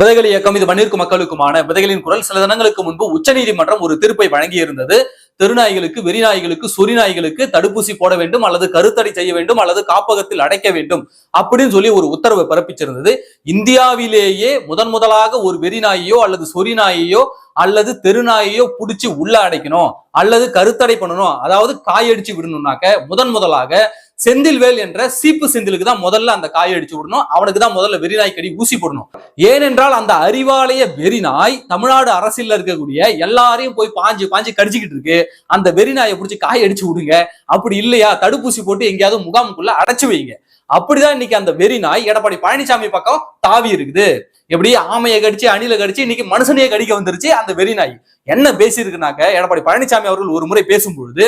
விதைகள் இயக்கம் இது மண்ணிற்கு மக்களுக்குமான விதைகளின் குரல். சில தினங்களுக்கு முன்பு உச்சநீதிமன்றம் ஒரு தீர்ப்பை வழங்கி இருந்தது தெருநாய்களுக்கு வெறிநாய்களுக்கு சொறிநாய்களுக்கு தடுப்பூசி போட வேண்டும் அல்லது கருத்தடை செய்ய வேண்டும் அல்லது காப்பகத்தில் அடைக்க வேண்டும் அப்படின்னு சொல்லி ஒரு உத்தரவை பிறப்பிச்சிருந்தது. இந்தியாவிலேயே முதன் முதலாக ஒரு வெறிநாயையோ அல்லது சொறிநாயையோ அல்லது தெருநாயையோ பிடிச்சி உள்ள அடைக்கணும் அல்லது கருத்தடை பண்ணணும் அதாவது காயடிச்சு விடணும்னாக்க முதன் முதலாக செந்தில்வேல் என்ற சீப்பு செந்திலுக்கு தான் முதல்ல அந்த காய் அடிச்சு விடணும். அவனுக்கு தான் முதல்ல வெறிநாய் கடி ஊசி போடணும். ஏனென்றால் அந்த அறிவாலய வெறிநாய் தமிழ்நாடு அரசியல்ல இருக்கக்கூடிய எல்லாரையும் போய் பாஞ்சு பாஞ்சு கடிச்சுக்கிட்டு இருக்கு. அந்த வெறிநாயை பிடிச்சி காய் அடிச்சு விடுங்க. அப்படி இல்லையா? தடுப்பூசி போட்டு எங்கேயாவது முகாமுக்குள்ள அடைச்சு வைங்க. அப்படிதான் இன்னைக்கு அந்த வெறிநாய் எடப்பாடி பழனிசாமி பக்கம் தாவி இருக்குது. எப்படி? ஆமையை கடிச்சு அணில கடிச்சு இன்னைக்கு மனுஷனையே கடிக்க வந்துருச்சு அந்த வெறிநாய். என்ன பேசியிருக்குனாக்க எடப்பாடி பழனிசாமி அவர்கள் ஒரு முறை பேசும்பொழுது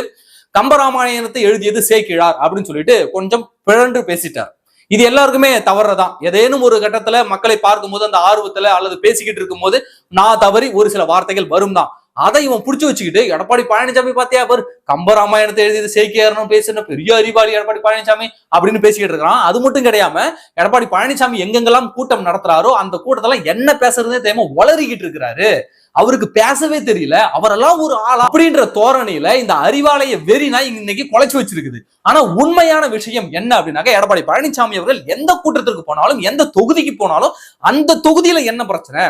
கம்பராமாயணத்தை எழுதியது சேக்கிழார் அப்படின்னு சொல்லிட்டு கொஞ்சம் பிழன்று பேசிட்டார். இது எல்லாருக்குமே தவறதான். ஏதேனும் ஒரு கட்டத்துல மக்களை பார்க்கும்போது அந்த ஆர்வத்துல அல்லது பேசிக்கிட்டு இருக்கும்போது நான் தவறி ஒரு சில வார்த்தைகள் வரும் தான் அதை இவன் பிடிச்சி வச்சுக்கிட்டு எடப்பாடி பழனிசாமி பாத்தியா பாரு கம்பராமாயணத்தை எழுதியது சேக்கியாரனும் பேசுன பெரிய அறிவாளி எடப்பாடி பழனிசாமி அப்படின்னு பேசிக்கிட்டு இருக்கிறான். அது மட்டும் கிடையாம எடப்பாடி பழனிசாமி எங்கெங்கெல்லாம் கூட்டம் நடத்துறாரோ அந்த கூட்டத்தெல்லாம் என்ன பேசுறதே தெரியாம வளரிக்கிட்டு இருக்கிறாரு. அவருக்கு பேசவே தெரியல. அவரெல்லாம் ஒரு ஆள் அப்படின்ற தோரணையில இந்த அறிவாலய வெறினா இன்னைக்கு குலைச்சு வச்சிருக்குது. ஆனா உண்மையான விஷயம் என்ன அப்படின்னாக்க எடப்பாடி பழனிசாமி அவர்கள் எந்த கூட்டத்திற்கு போனாலும் எந்த தொகுதிக்கு போனாலும் அந்த தொகுதியில என்ன பிரச்சனை?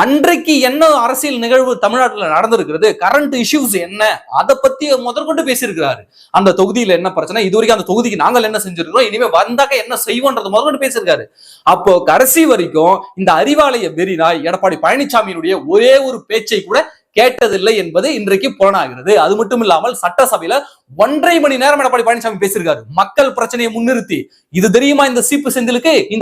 அன்றைக்கு என்ன அரசியல் நிகழ்வு தமிழ்நாட்டில் நடந்திருக்கிறது? கரண்ட் இஷ்யூஸ் என்ன? அதை பத்தி முதற்கொண்டு பேசியிருக்கிறாரு. அந்த தொகுதியில என்ன பிரச்சனை? இது வரைக்கும் அந்த தொகுதிக்கு நாங்கள் என்ன செஞ்சிருக்கிறோம்? இனிமே வந்தாக்க என்ன செய்வோன்றது முதற்கொண்டு பேசியிருக்காரு. அப்போ கடைசி வரைக்கும் இந்த அறிவாலய வெறினாய் எடப்பாடி பழனிசாமியினுடைய ஒரே ஒரு பேச்சை கூட கேட்டதில்லை என்பது இன்றைக்கு புலனாகிறது. அது மட்டும் இல்லாமல் சட்டசபையில ஒன்றரை மணி நேரம் எடப்பாடி பழனிசாமி பேசியிருக்காரு. மக்கள் பிரச்சனையை முன்னிறுத்தி. இது தெரியுமா இந்த சீப்பு செந்திலுக்கு? இந்த